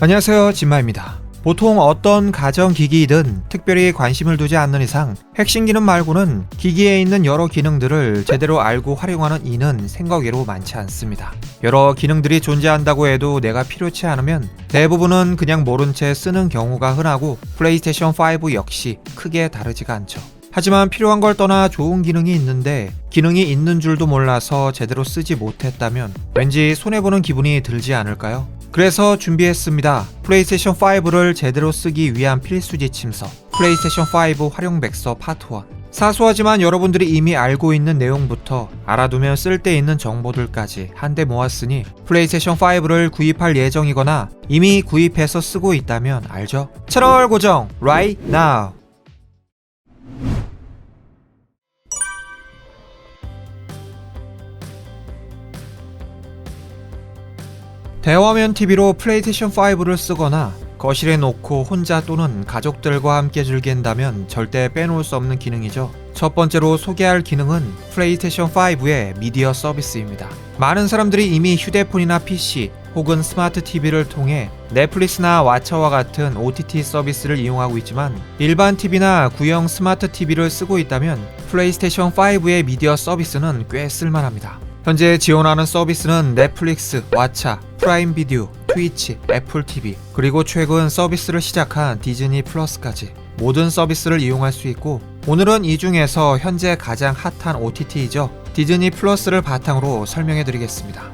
안녕하세요 진마입니다. 보통 어떤 가전기기이든 특별히 관심을 두지 않는 이상 핵심 기능 말고는 기기에 있는 여러 기능들을 제대로 알고 활용하는 이는 생각 외로 많지 않습니다. 여러 기능들이 존재한다고 해도 내가 필요치 않으면 대부분은 그냥 모른 채 쓰는 경우가 흔하고 플레이스테이션 5 역시 크게 다르지가 않죠. 하지만 필요한 걸 떠나 좋은 기능이 있는데 기능이 있는 줄도 몰라서 제대로 쓰지 못했다면 왠지 손해보는 기분이 들지 않을까요? 그래서 준비했습니다. 플레이스테이션 5를 제대로 쓰기 위한 필수 지침서 플레이스테이션 5 활용 백서 파트 1 사소하지만 여러분들이 이미 알고 있는 내용부터 알아두면 쓸데 있는 정보들까지 한데 모았으니 플레이스테이션 5를 구입할 예정이거나 이미 구입해서 쓰고 있다면 알죠? 채널 고정 right now 대화면 TV로 플레이스테이션 5를 쓰거나 거실에 놓고 혼자 또는 가족들과 함께 즐긴다면 절대 빼놓을 수 없는 기능이죠. 첫 번째로 소개할 기능은 플레이스테이션 5의 미디어 서비스입니다. 많은 사람들이 이미 휴대폰이나 PC 혹은 스마트 TV를 통해 넷플릭스나 왓챠와 같은 OTT 서비스를 이용하고 있지만 일반 TV나 구형 스마트 TV를 쓰고 있다면 플레이스테이션 5의 미디어 서비스는 꽤 쓸만합니다. 현재 지원하는 서비스는 넷플릭스, 왓챠, 프라임 비디오, 트위치, 애플 TV, 그리고 최근 서비스를 시작한 디즈니 플러스까지 모든 서비스를 이용할 수 있고 오늘은 이 중에서 현재 가장 핫한 OTT이죠. 디즈니 플러스를 바탕으로 설명해 드리겠습니다.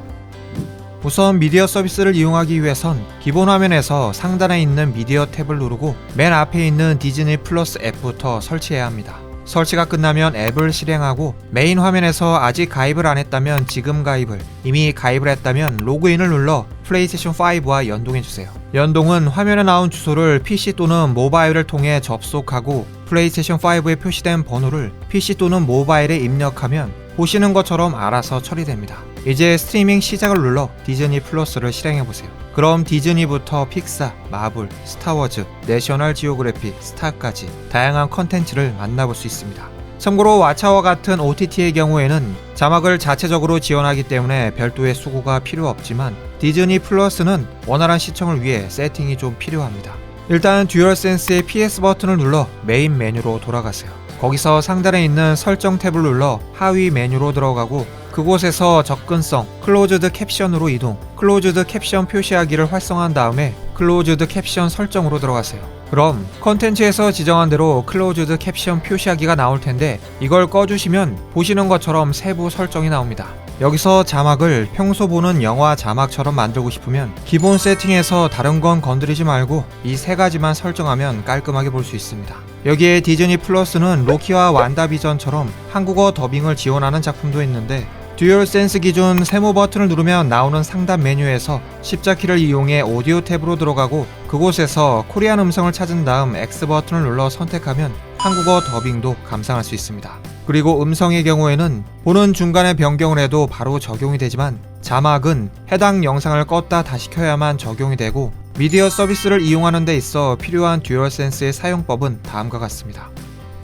우선 미디어 서비스를 이용하기 위해선 기본 화면에서 상단에 있는 미디어 탭을 누르고 맨 앞에 있는 디즈니 플러스 앱부터 설치해야 합니다. 설치가 끝나면 앱을 실행하고 메인 화면에서 아직 가입을 안 했다면 지금 가입을, 이미 가입을 했다면 로그인을 눌러 플레이스테이션 5와 연동해 주세요. 연동은 화면에 나온 주소를 PC 또는 모바일을 통해 접속하고 플레이스테이션 5에 표시된 번호를 PC 또는 모바일에 입력하면 보시는 것처럼 알아서 처리됩니다. 이제 스트리밍 시작을 눌러 디즈니 플러스를 실행해 보세요. 그럼 디즈니부터 픽사, 마블, 스타워즈, 내셔널 지오그래피, 스타까지 다양한 컨텐츠를 만나볼 수 있습니다. 참고로 왓챠와 같은 OTT의 경우에는 자막을 자체적으로 지원하기 때문에 별도의 수고가 필요 없지만 디즈니 플러스는 원활한 시청을 위해 세팅이 좀 필요합니다. 일단 듀얼센스의 PS 버튼을 눌러 메인 메뉴로 돌아가세요. 거기서 상단에 있는 설정 탭을 눌러 하위 메뉴로 들어가고 그곳에서 접근성, 클로즈드 캡션으로 이동, 클로즈드 캡션 표시하기를 활성화한 다음에 클로즈드 캡션 설정으로 들어가세요. 그럼 컨텐츠에서 지정한 대로 클로즈드 캡션 표시하기가 나올 텐데 이걸 꺼주시면 보시는 것처럼 세부 설정이 나옵니다. 여기서 자막을 평소 보는 영화 자막처럼 만들고 싶으면 기본 세팅에서 다른 건 건드리지 말고 이 세 가지만 설정하면 깔끔하게 볼 수 있습니다. 여기에 디즈니 플러스는 로키와 완다비전처럼 한국어 더빙을 지원하는 작품도 있는데 듀얼 센스 기준 세모 버튼을 누르면 나오는 상단 메뉴에서 십자키를 이용해 오디오 탭으로 들어가고 그곳에서 코리안 음성을 찾은 다음 X 버튼을 눌러 선택하면 한국어 더빙도 감상할 수 있습니다. 그리고 음성의 경우에는 보는 중간에 변경을 해도 바로 적용이 되지만 자막은 해당 영상을 껐다 다시 켜야만 적용이 되고 미디어 서비스를 이용하는 데 있어 필요한 듀얼 센스의 사용법은 다음과 같습니다.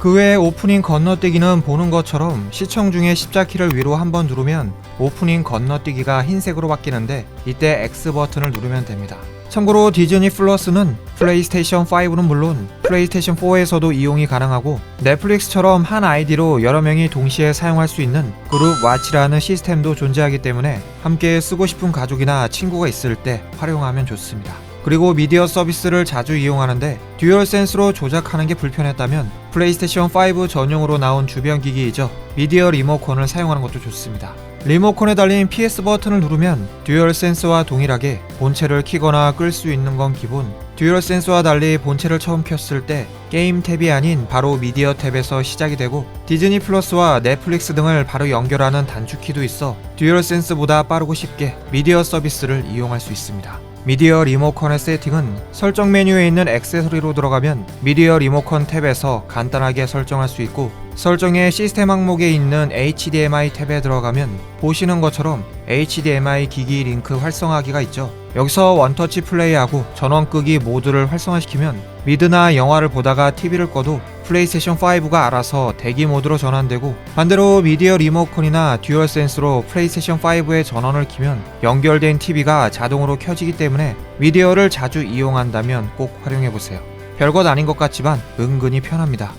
그 외에 오프닝 건너뛰기는 보는 것처럼 시청 중에 십자키를 위로 한번 누르면 오프닝 건너뛰기가 흰색으로 바뀌는데 이때 X 버튼을 누르면 됩니다. 참고로 디즈니 플러스는 플레이스테이션 5는 물론 플레이스테이션 4에서도 이용이 가능하고 넷플릭스처럼 한 아이디로 여러 명이 동시에 사용할 수 있는 그룹 와치라는 시스템도 존재하기 때문에 함께 쓰고 싶은 가족이나 친구가 있을 때 활용하면 좋습니다. 그리고 미디어 서비스를 자주 이용하는데 듀얼 센스로 조작하는 게 불편했다면 플레이스테이션 5 전용으로 나온 주변 기기이죠. 미디어 리모컨을 사용하는 것도 좋습니다. 리모컨에 달린 PS 버튼을 누르면 듀얼 센스와 동일하게 본체를 키거나 끌 수 있는 건 기본. 듀얼 센스와 달리 본체를 처음 켰을 때 게임 탭이 아닌 바로 미디어 탭에서 시작이 되고 디즈니 플러스와 넷플릭스 등을 바로 연결하는 단축키도 있어 듀얼 센스보다 빠르고 쉽게 미디어 서비스를 이용할 수 있습니다. 미디어 리모컨의 세팅은 설정 메뉴에 있는 액세서리로 들어가면 미디어 리모컨 탭에서 간단하게 설정할 수 있고 설정의 시스템 항목에 있는 HDMI 탭에 들어가면 보시는 것처럼 HDMI 기기 링크 활성화기가 있죠. 여기서 원터치 플레이하고 전원 끄기 모드를 활성화시키면 미드나 영화를 보다가 TV를 꺼도 플레이스테이션 5가 알아서 대기 모드로 전환되고 반대로 미디어 리모컨이나 듀얼 센스로 플레이스테이션 5의 전원을 키면 연결된 TV가 자동으로 켜지기 때문에 미디어를 자주 이용한다면 꼭 활용해 보세요. 별것 아닌 것 같지만 은근히 편합니다.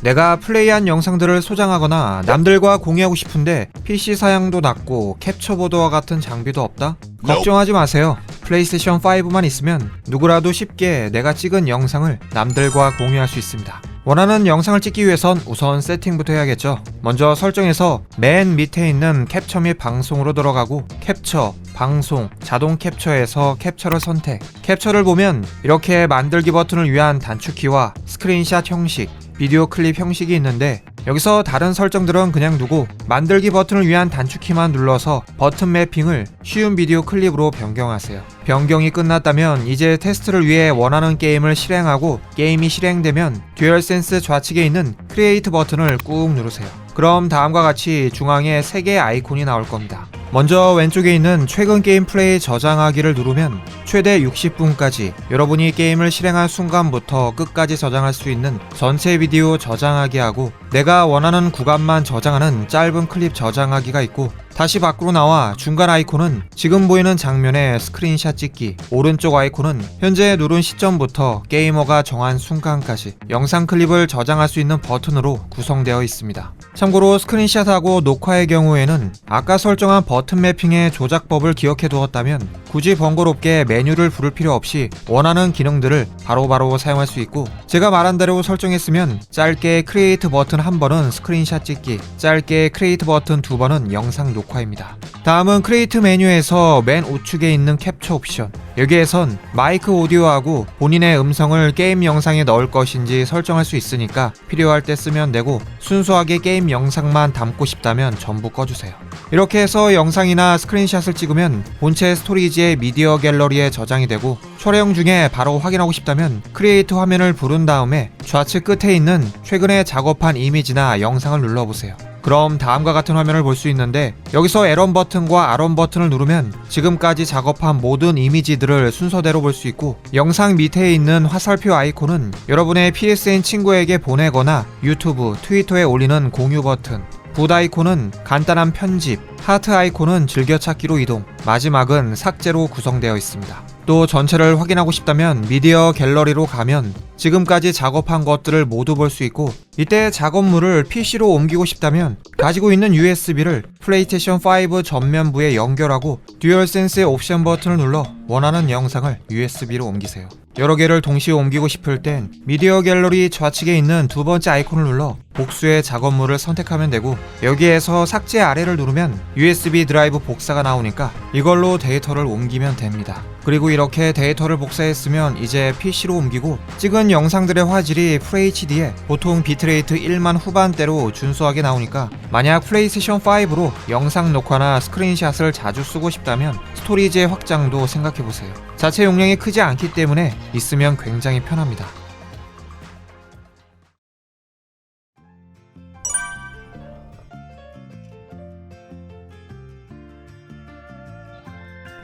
내가 플레이한 영상들을 소장하거나 남들과 공유하고 싶은데 PC 사양도 낮고 캡처보드와 같은 장비도 없다? 걱정하지 마세요. 플레이스테이션 5만 있으면 누구라도 쉽게 내가 찍은 영상을 남들과 공유할 수 있습니다. 원하는 영상을 찍기 위해선 우선 세팅부터 해야겠죠. 먼저 설정에서 맨 밑에 있는 캡처 및 방송으로 들어가고 캡처, 방송, 자동 캡처에서 캡처를 선택. 캡처를 보면 이렇게 만들기 버튼을 위한 단축키와 스크린샷 형식, 비디오 클립 형식이 있는데 여기서 다른 설정들은 그냥 두고 만들기 버튼을 위한 단축키만 눌러서 버튼 매핑을 쉬운 비디오 클립으로 변경하세요. 변경이 끝났다면 이제 테스트를 위해 원하는 게임을 실행하고 게임이 실행되면 듀얼센스 좌측에 있는 크리에이트 버튼을 꾹 누르세요. 그럼 다음과 같이 중앙에 3개의 아이콘이 나올 겁니다. 먼저 왼쪽에 있는 최근 게임 플레이 저장하기를 누르면 최대 60분까지 여러분이 게임을 실행한 순간부터 끝까지 저장할 수 있는 전체 비디오 저장하기 하고 내가 원하는 구간만 저장하는 짧은 클립 저장하기가 있고 다시 밖으로 나와 중간 아이콘은 지금 보이는 장면의 스크린샷 찍기 오른쪽 아이콘은 현재 누른 시점부터 게이머가 정한 순간까지 영상 클립을 저장할 수 있는 버튼으로 구성되어 있습니다. 참고로 스크린샷하고 녹화의 경우에는 아까 설정한 버튼 매핑의 조작법을 기억해 두었다면 굳이 번거롭게 메뉴를 부를 필요 없이 원하는 기능들을 바로 바로 사용할 수 있고 제가 말한 대로 설정했으면 짧게 크리에이트 버튼 한 번은 스크린샷 찍기 짧게 크리에이트 버튼 두 번은 영상 녹화입니다. 다음은 크리에이트 메뉴에서 맨 우측에 있는 캡처 옵션 여기에선 마이크 오디오하고 본인의 음성을 게임 영상에 넣을 것인지 설정할 수 있으니까 필요할 때 쓰면 되고 순수하게 게임 영상만 담고 싶다면 전부 꺼주세요. 이렇게 해서 영상이나 스크린샷을 찍으면 본체 스토리지 의 미디어 갤러리에 저장이 되고 촬영 중에 바로 확인하고 싶다면 크리에이트 화면을 부른 다음에 좌측 끝에 있는 최근에 작업한 이미지나 영상을 눌러보세요. 그럼 다음과 같은 화면을 볼 수 있는데 여기서 L1 버튼과 R1 버튼을 누르면 지금까지 작업한 모든 이미지들을 순서대로 볼 수 있고 영상 밑에 있는 화살표 아이콘은 여러분의 PSN 친구에게 보내거나 유튜브, 트위터에 올리는 공유 버튼 붓 아이콘은 간단한 편집, 하트 아이콘은 즐겨찾기로 이동, 마지막은 삭제로 구성되어 있습니다. 또 전체를 확인하고 싶다면 미디어 갤러리로 가면 지금까지 작업한 것들을 모두 볼 수 있고 이때 작업물을 PC로 옮기고 싶다면 가지고 있는 USB를 플레이스테이션 5 전면부에 연결하고 듀얼센스의 옵션 버튼을 눌러 원하는 영상을 USB로 옮기세요. 여러 개를 동시에 옮기고 싶을 땐 미디어 갤러리 좌측에 있는 두 번째 아이콘을 눌러 복수의 작업물을 선택하면 되고 여기에서 삭제 아래를 누르면 USB 드라이브 복사가 나오니까 이걸로 데이터를 옮기면 됩니다. 그리고 이렇게 데이터를 복사했으면 이제 PC로 옮기고 찍은 영상들의 화질이 FHD에 보통 비트레이트 1만 후반대로 준수하게 나오니까 만약 플레이스테이션 5로 영상 녹화나 스크린샷을 자주 쓰고 싶다면 스토리지의 확장도 생각해보세요. 자체 용량이 크지 않기 때문에 있으면 굉장히 편합니다.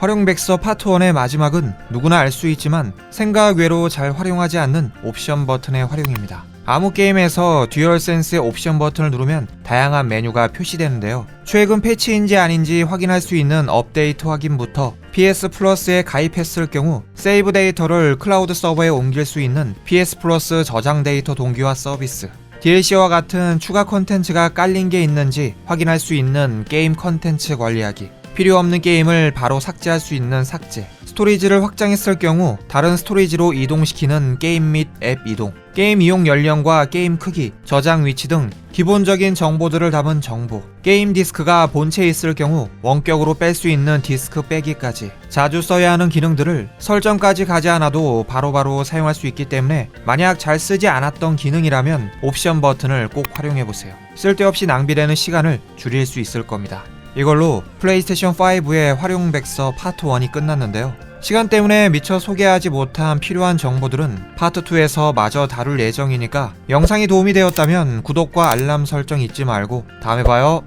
활용백서 파트 1의 마지막은 누구나 알 수 있지만 생각 외로 잘 활용하지 않는 옵션 버튼의 활용입니다. 아무 게임에서 듀얼센스의 옵션 버튼을 누르면 다양한 메뉴가 표시되는데요. 최근 패치인지 아닌지 확인할 수 있는 업데이트 확인부터 PS 플러스에 가입했을 경우 세이브 데이터를 클라우드 서버에 옮길 수 있는 PS 플러스 저장 데이터 동기화 서비스, DLC와 같은 추가 콘텐츠가 깔린 게 있는지 확인할 수 있는 게임 콘텐츠 관리하기, 필요 없는 게임을 바로 삭제할 수 있는 삭제, 스토리지를 확장했을 경우 다른 스토리지로 이동시키는 게임 및 앱 이동, 게임 이용 연령과 게임 크기, 저장 위치 등 기본적인 정보들을 담은 정보, 게임 디스크가 본체에 있을 경우 원격으로 뺄 수 있는 디스크 빼기까지 자주 써야 하는 기능들을 설정까지 가지 않아도 바로바로 사용할 수 있기 때문에 만약 잘 쓰지 않았던 기능이라면 옵션 버튼을 꼭 활용해 보세요. 쓸데없이 낭비되는 시간을 줄일 수 있을 겁니다. 이걸로 플레이스테이션 5의 활용 백서 파트 1이 끝났는데요. 시간 때문에 미처 소개하지 못한 필요한 정보들은 파트 2에서 마저 다룰 예정이니까 영상이 도움이 되었다면 구독과 알람 설정 잊지 말고 다음에 봐요.